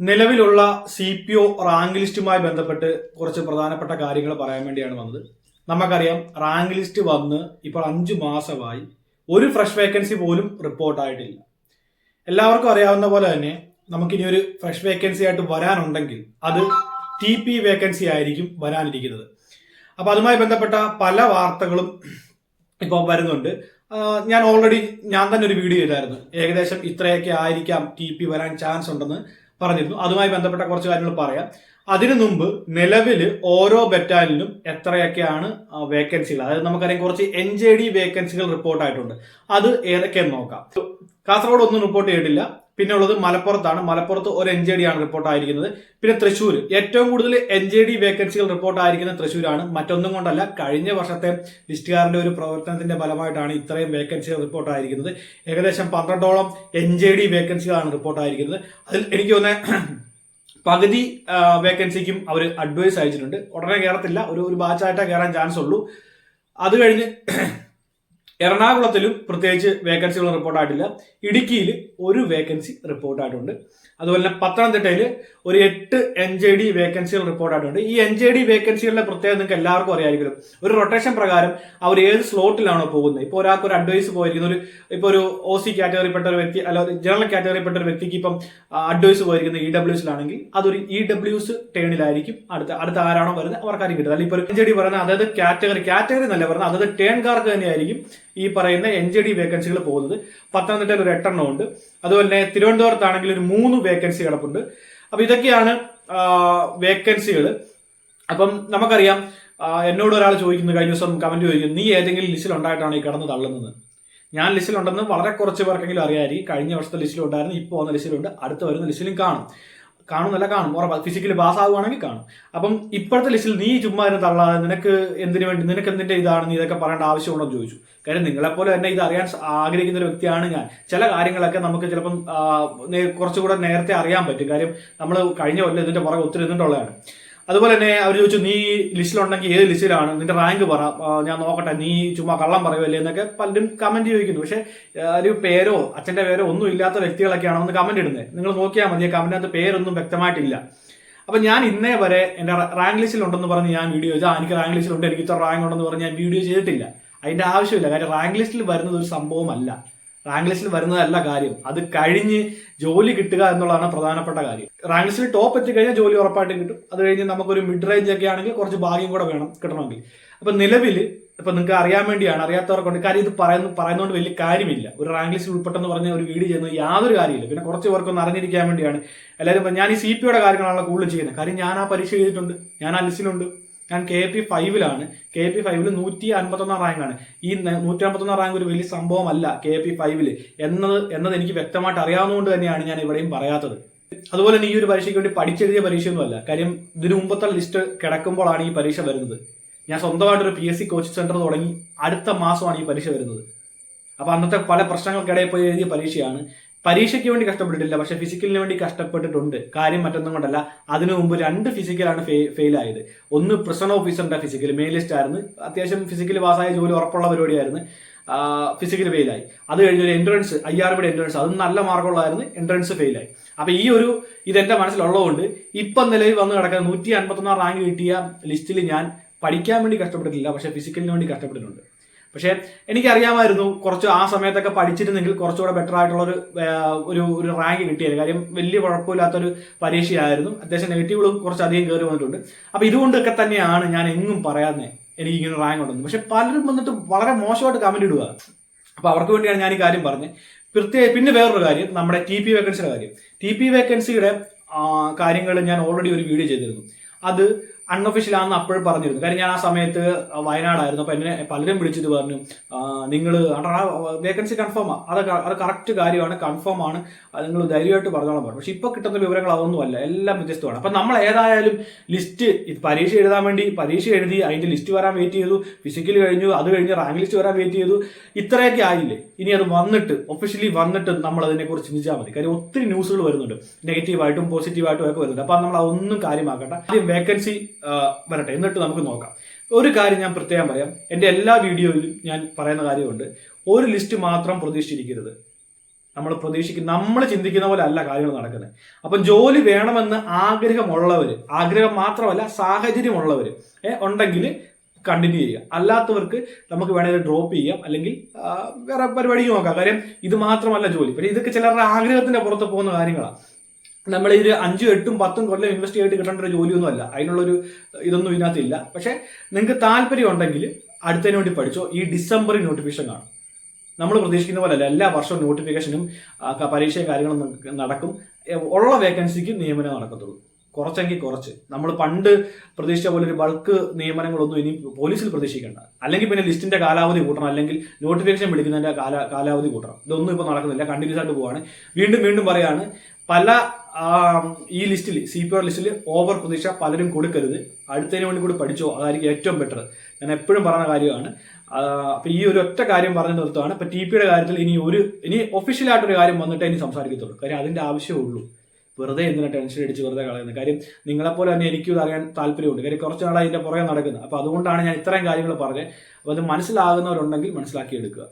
നിലവിലുള്ള C P O rank ലിസ്റ്റുമായി ബന്ധപ്പെട്ട് കുറച്ച് പ്രധാനപ്പെട്ട കാര്യങ്ങൾ പറയാൻ വേണ്ടിയാണ് വന്നത്. നമുക്കറിയാം റാങ്ക് ലിസ്റ്റ് വന്ന് ഇപ്പോൾ അഞ്ചു മാസമായി ഒരു ഫ്രഷ് വേക്കൻസി പോലും റിപ്പോർട്ടായിട്ടില്ല എല്ലാവർക്കും അറിയാവുന്ന പോലെ തന്നെ നമുക്കിനി ഒരു ഫ്രഷ് വേക്കൻസി ആയിട്ട് വരാനുണ്ടെങ്കിൽ അത് ടി പി വേക്കൻസി ആയിരിക്കും വരാനിരിക്കുന്നത്. അപ്പോൾ അതുമായി ബന്ധപ്പെട്ട പല വാർത്തകളും ഇപ്പോൾ വരുന്നുണ്ട്. ഞാൻ ഓൾറെഡി ഞാൻ തന്നെ ഒരു വീഡിയോ ചെയ്തായിരുന്നു ഏകദേശം ഇത്രയൊക്കെ ആയിരിക്കാം ടി പി വരാൻ ചാൻസ് ഉണ്ടെന്ന്. പറഞ്ഞിരുന്നു. അതുമായി ബന്ധപ്പെട്ട കുറച്ച് കാര്യങ്ങൾ പറയാം. അതിനു മുമ്പ് നിലവിൽ ഓരോ ബറ്റാലിനും എത്രയൊക്കെയാണ് വേക്കൻസികൾ അതായത് നമുക്കറിയാം കുറച്ച് എൻ ജെ ഡി വേക്കൻസികൾ റിപ്പോർട്ടായിട്ടുണ്ട് അത് ഏതൊക്കെയെന്ന് നോക്കാം. കാസർഗോഡ് ഒന്നും റിപ്പോർട്ട് ചെയ്തിട്ടില്ല. പിന്നെ ഉള്ളത് മലപ്പുറത്താണ്. മലപ്പുറത്ത് ഒരു എൻ ജെ ഡി ആണ് റിപ്പോർട്ട് ആയിരിക്കുന്നത് പിന്നെ തൃശ്ശൂർ ഏറ്റവും കൂടുതൽ എൻ ജെ ഡി വേക്കൻസികൾ റിപ്പോർട്ട് ആയിരിക്കുന്ന തൃശ്ശൂരാണ്. മറ്റൊന്നും കൊണ്ടല്ല കഴിഞ്ഞ വർഷത്തെ ലിസ്റ്റുകാരുടെ ഒരു പ്രവർത്തനത്തിന്റെ ഫലമായിട്ടാണ് ഇത്രയും വേക്കൻസികൾ റിപ്പോർട്ട് ആയിരിക്കുന്നത് ഏകദേശം പന്ത്രണ്ടോളം എൻ ജെ ഡി വേക്കൻസികളാണ് റിപ്പോർട്ട് ആയിരിക്കുന്നത് അതിൽ എനിക്ക് തോന്നുന്നത് പകുതി വേക്കൻസിക്കും അവർ അഡ്വൈസ് അയച്ചിട്ടുണ്ട്. ഉടനെ കയറത്തില്ല ഒരു ഒരു ബാച്ചായിട്ടേ കയറാൻ ചാൻസ് ഉള്ളൂ. അത് കഴിഞ്ഞ് എറണാകുളത്തിലും പ്രത്യേകിച്ച് വേക്കൻസികൾ റിപ്പോർട്ടായിട്ടില്ല ഇടുക്കിയിൽ ഒരു വേക്കൻസി റിപ്പോർട്ടായിട്ടുണ്ട് അതുപോലെ തന്നെ പത്തനംതിട്ടയിൽ ഒരു എട്ട് എൻ ജെ ഡി വേക്കൻസികൾ റിപ്പോർട്ടായിട്ടുണ്ട് ഈ എൻ ജെ ഡി വേക്കൻസികളുടെ പ്രത്യേകത നിങ്ങൾക്ക് എല്ലാവർക്കും അറിയാമായിരിക്കും ഒരു റൊട്ടേഷൻ പ്രകാരം അവർ ഏത് സ്ലോട്ടിലാണോ പോകുന്നത്? ഇപ്പോൾ ഒരാൾക്ക് ഒരു അഡ്വൈസ് പോയിരിക്കുന്ന. ഒരു ഇപ്പോൾ ഒരു ഒ സി കാറ്റഗറിപ്പെട്ട ഒരു വ്യക്തി അല്ല ജനറൽ കാറ്റഗറിപ്പെട്ട ഒരു വ്യക്തിക്ക് ഇപ്പം അഡ്വൈസ് പോയിരിക്കുന്നത് ഇ ഡബ്ല്യൂസിലാണെങ്കിൽ അതൊരു ഇ ഡബ്ല്യൂസ് ടേണിലായിരിക്കും അടുത്ത അടുത്ത ആരാണോ വരുന്നത് അവർക്കായിരിക്കും കിട്ടുന്നത്. അല്ലെങ്കിൽ ഇപ്പോൾ എൻ ജെ ഡി പറയുന്നത് അതായത് കാറ്റഗറി കാറ്റഗറി എന്നല്ല പറയുന്നത്. അതായത് ടേൺകാർക്ക് തന്നെയായിരിക്കും. ഈ പറയുന്ന എൻ ജെ ഡി വേക്കൻസികൾ പോകുന്നത്. പത്തനംതിട്ടയിൽ ഒരു എട്ടെണ്ണം ഉണ്ട്. അതുപോലെ തന്നെ തിരുവനന്തപുരത്താണെങ്കിൽ ഒരു മൂന്ന് വേക്കൻസി കിടപ്പുണ്ട്. അപ്പൊ ഇതൊക്കെയാണ് വേക്കൻസികൾ അപ്പം നമുക്കറിയാം എന്നോട് ഒരാൾ ചോദിക്കുന്നു കഴിഞ്ഞ ദിവസം കമന്റ് ചോദിക്കുന്നു നീ ഏതെങ്കിലും ലിസ്റ്റിൽ ഉണ്ടായിട്ടാണ് ഈ കടന്ന് തള്ളുന്നത്? ഞാൻ ലിസ്റ്റിലുണ്ടെന്ന് വളരെ കുറച്ച് പേർക്കെങ്കിലും അറിയാമായിരിക്കും. കഴിഞ്ഞ വർഷത്തെ ലിസ്റ്റിലുണ്ടായിരുന്നു ഇപ്പോൾ വന്ന ലിസ്റ്റിലുണ്ട്. അടുത്ത വരുന്ന ലിസ്റ്റിലും കാണും. കാണുന്നല്ല കാണും. ഉറപ്പ്. ഫിസിക്കലി പാസ് ആവുകയാണെങ്കിൽ കാണും. അപ്പം ഇപ്പോഴത്തെ ലിസ്റ്റിൽ നീ ചുമ്മാ ഇരുന്ന് തള്ളാതെ നിനക്ക് എന്തിനു വേണ്ടി നിനക്ക് എന്തിന്റെ ഇതാണ് നീ ഇതൊക്കെ പറയേണ്ട ആവശ്യമുണ്ടോ എന്ന് ചോദിച്ചു. കാര്യം നിങ്ങളെപ്പോലെ തന്നെ ഇത് അറിയാൻ ആഗ്രഹിക്കുന്ന ഒരു വ്യക്തിയാണ് ഞാൻ. ചില കാര്യങ്ങളൊക്കെ നമുക്ക് ചിലപ്പം കുറച്ചുകൂടെ നേരത്തെ അറിയാൻ പറ്റും. കാര്യം നമ്മൾ കഴിഞ്ഞ കൊല്ലം ഇതിന്റെ പുറകെ ഒത്തിരി നിന്നിട്ടുള്ളതാണ്. അതുപോലെ തന്നെ അവർ ചോദിച്ചു നീ ലിസ്റ്റിലുണ്ടെങ്കിൽ ഏത് ലിസ്റ്റിലാണ്? നിന്റെ റാങ്ക് പറ. ഞാൻ നോക്കട്ടെ നീ ചുമ്മാ കള്ളം പറയുമല്ലേ എന്നൊക്കെ പലരും കമന്റ് ചോദിക്കുന്നു. പക്ഷെ ഒരു പേരോ അച്ഛന്റെ പേരോ ഒന്നും ഇല്ലാത്ത വ്യക്തികളൊക്കെയാണ് ഒന്ന് കമന്റ് ഇടുന്നത് നിങ്ങൾ നോക്കിയാൽ മതി കമന്റിനകത്ത് പേരൊന്നും വ്യക്തമായിട്ടില്ല. അപ്പൊ ഞാൻ ഇന്നേ വരെ എന്റെ റാങ്ക് ലിസ്റ്റിൽ ഉണ്ടെന്ന് പറഞ്ഞ് ഞാൻ വീഡിയോ ചെയ്താൽ എനിക്ക് റാങ്ക് ലിസ്റ്റിൽ ഉണ്ട് എനിക്ക് ഇത്ര റാങ്ക് ഉണ്ടെന്ന് പറഞ്ഞ് ഞാൻ വീഡിയോ ചെയ്തിട്ടില്ല. അതിന്റെ ആവശ്യമില്ല. കാര്യം റാങ്ക് ലിസ്റ്റിൽ വരുന്നത് ഒരു സംഭവമല്ല. റാങ്ക് ലിസ്റ്റിൽ വരുന്നതല്ല കാര്യം. അത് കഴിഞ്ഞ് ജോലി കിട്ടുക എന്നുള്ളതാണ് പ്രധാനപ്പെട്ട കാര്യം. റാങ്ക് ലിസ്റ്റിൽ ടോപ്പ് എത്തിക്കഴിഞ്ഞാൽ ജോലി ഉറപ്പായിട്ടും കിട്ടും. അത് കഴിഞ്ഞ് നമുക്കൊരു മിഡ് റേഞ്ച് ഒക്കെ ആണെങ്കിൽ കുറച്ച് ഭാഗ്യം കൂടെ വേണം കിട്ടണമെങ്കിൽ. അപ്പൊ നിലവിൽ ഇപ്പൊ നിങ്ങൾക്ക് അറിയാൻ വേണ്ടിയാണ് അറിയാത്തവർക്കുണ്ട്. കാര്യം ഇത് പറയുന്ന പറയുന്നതുകൊണ്ട് വലിയ കാര്യമില്ല. ഒരു റാങ്ക് ഉൾപ്പെട്ടെന്ന് പറഞ്ഞ ഒരു വീഡിയോ ചെയ്യുന്നത് യാതൊരു കാര്യമില്ല. പിന്നെ കുറച്ച് പേർക്കൊന്ന് അറിഞ്ഞിരിക്കാൻ വേണ്ടിയാണ്. എല്ലാവരും ഞാൻ ഈ സി പിയുടെ കാര്യങ്ങളാണ് കൂടുതൽ ചെയ്യുന്നത്. കാര്യം ഞാൻ ആ പരീക്ഷ ചെയ്തിട്ടുണ്ട് ഞാൻ ആ ലിസ്റ്റിലുണ്ട്. ഞാൻ കെ പി ഫൈവിലാണ് കെ പി ഫൈവിൽ നൂറ്റി അൻപത്തൊന്നാം റാങ്കാണ് ഈ നൂറ്റി അൻപത്തൊന്നാം റാങ്ക് ഒരു വലിയ സംഭവമല്ല കെ പി ഫൈവിൽ എന്നത് എന്നത് എനിക്ക് വ്യക്തമായിട്ട് അറിയാവുന്നതുകൊണ്ട് തന്നെയാണ് ഞാൻ ഇവിടെയും പറയാത്തത്. അതുപോലെ തന്നെ ഈ ഒരു പരീക്ഷയ്ക്ക് വേണ്ടി പഠിച്ചെഴുതിയ പരീക്ഷയൊന്നുമല്ല കാര്യം ഇതിനു മുമ്പത്തെ ലിസ്റ്റ് കിടക്കുമ്പോഴാണ് ഈ പരീക്ഷ വരുന്നത്. ഞാൻ സ്വന്തമായിട്ടൊരു P S C coaching centre തുടങ്ങി അടുത്ത മാസമാണ് ഈ പരീക്ഷ വരുന്നത്. അപ്പൊ അന്നത്തെ പല പ്രശ്നങ്ങൾക്കിടയിൽ പോയി എഴുതിയ പരീക്ഷയാണ്. പരീക്ഷയ്ക്ക് വേണ്ടി കഷ്ടപ്പെട്ടിട്ടില്ല പക്ഷെ ഫിസിക്കലിന് വേണ്ടി കഷ്ടപ്പെട്ടിട്ടുണ്ട്. കാര്യം മറ്റൊന്നും കൊണ്ടല്ല അതിനു മുമ്പ് രണ്ട് ഫിസിക്കലാണ് ഫെയിൽ ആയത്. ഒന്ന് പ്രിസൺ ഓഫീസറിന്റെ ഫിസിക്കൽ മെയിൻ ലിസ്റ്റ് ആയിരുന്നു. അത്യാവശ്യം ഫിസിക്കൽ പാസ്സായ ജോലി ഉറപ്പുള്ള പരിപാടിയായിരുന്നു. ഫിസിക്കൽ ഫെയിലായി അത് കഴിഞ്ഞൊരു എൻട്രൻസ് ഐ ആർ ബിയുടെ എൻട്രൻസ് അതും നല്ല മാർക്കുള്ളതായിരുന്നു എൻട്രൻസ് ഫെയിലായി അപ്പൊ ഈ ഒരു ഇതെന്റെ മനസ്സിലുള്ളതുകൊണ്ട് ഇപ്പം നിലവിൽ വന്ന് കിടക്കുന്ന നൂറ്റി അൻപത്തൊന്നാം റാങ്ക് കിട്ടിയ ലിസ്റ്റിൽ ഞാൻ പഠിക്കാൻ വേണ്ടി കഷ്ടപ്പെട്ടിട്ടില്ല പക്ഷെ ഫിസിക്കലിന് വേണ്ടി കഷ്ടപ്പെട്ടിട്ടുണ്ട്. പക്ഷെ എനിക്കറിയാമായിരുന്നു കുറച്ച് ആ സമയത്തൊക്കെ പഠിച്ചിരുന്നെങ്കിൽ കുറച്ചുകൂടെ ബെറ്റർ ആയിട്ടുള്ള ഒരു ഒരു റാങ്ക് കിട്ടിയത് കാര്യം വലിയ കുഴപ്പമില്ലാത്തൊരു പരീക്ഷയായിരുന്നു. അത്യാവശ്യം നെഗറ്റീവുകളും കുറച്ചധികം കയറി വന്നിട്ടുണ്ട്. അപ്പൊ ഇതുകൊണ്ടൊക്കെ തന്നെയാണ് ഞാൻ എങ്ങും പറയാതെ എനിക്ക് ഇങ്ങനെ റാങ്ക് ഉണ്ടെന്ന് പക്ഷെ പലരും വന്നിട്ട് വളരെ മോശമായിട്ട് കമന്റ് ഇടുക. അപ്പൊ അവർക്ക് വേണ്ടിയാണ് ഞാൻ ഈ കാര്യം പറഞ്ഞത്. പ്രത്യേക പിന്നെ വേറൊരു കാര്യം നമ്മുടെ ടി പി വേക്കൻസിയുടെ കാര്യം ടി പി വേക്കൻസിയുടെ കാര്യങ്ങൾ ഞാൻ ഓൾറെഡി ഒരു വീഡിയോ ചെയ്തിരുന്നു. അത് അൺഒഫീഷ്യൽ ആണെന്ന് അപ്പോഴും പറഞ്ഞിരുന്നു. കാര്യം ഞാൻ ആ സമയത്ത് വയനാടായിരുന്നു. അപ്പൊ എന്നെ പലരും വിളിച്ചിട്ട് പറഞ്ഞു നിങ്ങൾ വേക്കൻസി കൺഫേം അത് ക- അത് കറക്റ്റ് കാര്യമാണ് കൺഫേം ആണ്. നിങ്ങൾ ധൈര്യമായിട്ട് പറഞ്ഞോളാൻ പറഞ്ഞു. പക്ഷെ ഇപ്പൊ കിട്ടുന്ന വിവരങ്ങൾ അതൊന്നുമല്ല. എല്ലാം വ്യത്യസ്തമാണ്. അപ്പൊ നമ്മൾ ഏതായാലും ലിസ്റ്റ് പരീക്ഷ എഴുതാൻ വേണ്ടി പരീക്ഷ എഴുതി അതിന്റെ ലിസ്റ്റ് വരാൻ വെയിറ്റ് ചെയ്തു. ഫിസിക്കൽ കഴിഞ്ഞു അത് കഴിഞ്ഞ് റാങ്ക് ലിസ്റ്റ് വരാൻ വെയിറ്റ് ചെയ്തു. ഇത്രയൊക്കെ ആയില്ലേ? ഇനി അത് വന്നിട്ട് ഒഫീഷ്യലി വന്നിട്ട് നമ്മൾ അതിനെക്കുറിച്ച് ചിന്തിച്ചാൽ മതി. കാര്യം ഒത്തിരി ന്യൂസുകൾ വരുന്നുണ്ട്. നെഗറ്റീവായിട്ടും പോസിറ്റീവായിട്ടും ഒക്കെ വരുന്നുണ്ട്. അപ്പൊ നമ്മൾ അതൊന്നും കാര്യമാക്കട്ടെ ആദ്യം വേക്കൻസി വരട്ടെ എന്നിട്ട് നമുക്ക് നോക്കാം. ഒരു കാര്യം ഞാൻ പ്രത്യേകം പറയാം. എന്റെ എല്ലാ വീഡിയോയിലും ഞാൻ പറയുന്ന കാര്യമുണ്ട്. ഒരു ലിസ്റ്റ് മാത്രം പ്രതീക്ഷിച്ചിരിക്കരുത്. നമ്മൾ പ്രതീക്ഷിക്കുന്ന നമ്മൾ ചിന്തിക്കുന്ന പോലെ അല്ല കാര്യങ്ങൾ നടക്കുന്നത്. അപ്പം ജോലി വേണമെന്ന് ആഗ്രഹമുള്ളവർ ആഗ്രഹം മാത്രമല്ല സാഹചര്യമുള്ളവർ ഉണ്ടെങ്കിൽ കണ്ടിന്യൂ ചെയ്യുക. അല്ലാത്തവർക്ക് നമുക്ക് വേണമെങ്കിൽ ഡ്രോപ്പ് ചെയ്യാം. അല്ലെങ്കിൽ വേറെ പരിപാടിക്ക് നോക്കാം. കാര്യം ഇത് മാത്രമല്ല ജോലി. പക്ഷേ ഇതൊക്കെ ചിലരുടെ ആഗ്രഹത്തിന്റെ പുറത്ത് പോകുന്ന കാര്യങ്ങളാണ് നമ്മൾ ഒരു അഞ്ചും എട്ടും പത്തും കൊല്ലം ഇൻവെസ്റ്റ് ചെയ്തിട്ട് കിട്ടേണ്ട ഒരു ജോലിയൊന്നും അല്ല. അതിനുള്ളൊരു ഇതൊന്നും ഇതിനകത്തില്ല. പക്ഷേ നിങ്ങൾക്ക് താല്പര്യം ഉണ്ടെങ്കിൽ അടുത്തതിന് വേണ്ടി പഠിച്ചോ. ഈ ഡിസംബറിൽ നോട്ടിഫിക്കേഷൻ കാണും. നമ്മൾ പ്രതീക്ഷിക്കുന്ന പോലെ അല്ല എല്ലാ വർഷവും നോട്ടിഫിക്കേഷനും പരീക്ഷയും കാര്യങ്ങളും നടക്കും. ഉള്ള വേക്കൻസിക്ക് നിയമനം നടക്കത്തുള്ളൂ. കുറച്ചെങ്കിൽ കുറച്ച്. നമ്മൾ പണ്ട് പ്രതീക്ഷിച്ച പോലെ ഒരു ബൾക്ക് നിയമനങ്ങളൊന്നും ഇനി പോലീസിൽ പ്രതീക്ഷിക്കേണ്ട. അല്ലെങ്കിൽ പിന്നെ ലിസ്റ്റിന്റെ കാലാവധി കൂട്ടണം. അല്ലെങ്കിൽ നോട്ടിഫിക്കേഷൻ വിളിക്കുന്നതിന്റെ കാല കാലാവധി കൂട്ടണം. ഇതൊന്നും ഇപ്പോൾ നടക്കുന്നില്ല. കണ്ടിന്യൂസ് ആയിട്ട് പോവാണ്. വീണ്ടും വീണ്ടും പറയാണ് പല ഈ ലിസ്റ്റിൽ സി പി ആർ ലിസ്റ്റിൽ ഓവർ പ്രതീക്ഷ പലരും കൊടുക്കരുത്. അടുത്തതിന് വേണ്ടി കൂടി പഠിച്ചോ അതായിരിക്കും ഏറ്റവും ബെറ്റർ ഞാൻ എപ്പോഴും പറയുന്ന കാര്യമാണ്. അപ്പം ഈ ഒരു ഒറ്റ കാര്യം പറഞ്ഞു നിർത്തുകയാണ് ഇപ്പൊ ടി പിയുടെ കാര്യത്തിൽ ഇനി ഒരു ഇനി ഒഫീഷ്യലായിട്ടൊരു കാര്യം വന്നിട്ടേ ഇനി സംസാരിക്കത്തുള്ളൂ. കാര്യം അതിന്റെ ആവശ്യമേ ഉള്ളൂ വെറുതെ എന്തിനാ ടെൻഷൻ അടിച്ച് വെറുതെ കളയുന്നത്? കാര്യം നിങ്ങളെപ്പോലെ തന്നെ എനിക്കും ഇത് അറിയാൻ താല്പര്യമുണ്ട്. കാര്യം കുറച്ച് നാളായി അതിന്റെ പുറകെ നടക്കുന്നത് അപ്പൊ അതുകൊണ്ടാണ് ഞാൻ ഇത്രയും കാര്യങ്ങൾ പറഞ്ഞത്. അപ്പൊ അത് മനസ്സിലാകുന്നവരുണ്ടെങ്കിൽ മനസ്സിലാക്കിയെടുക്കുക.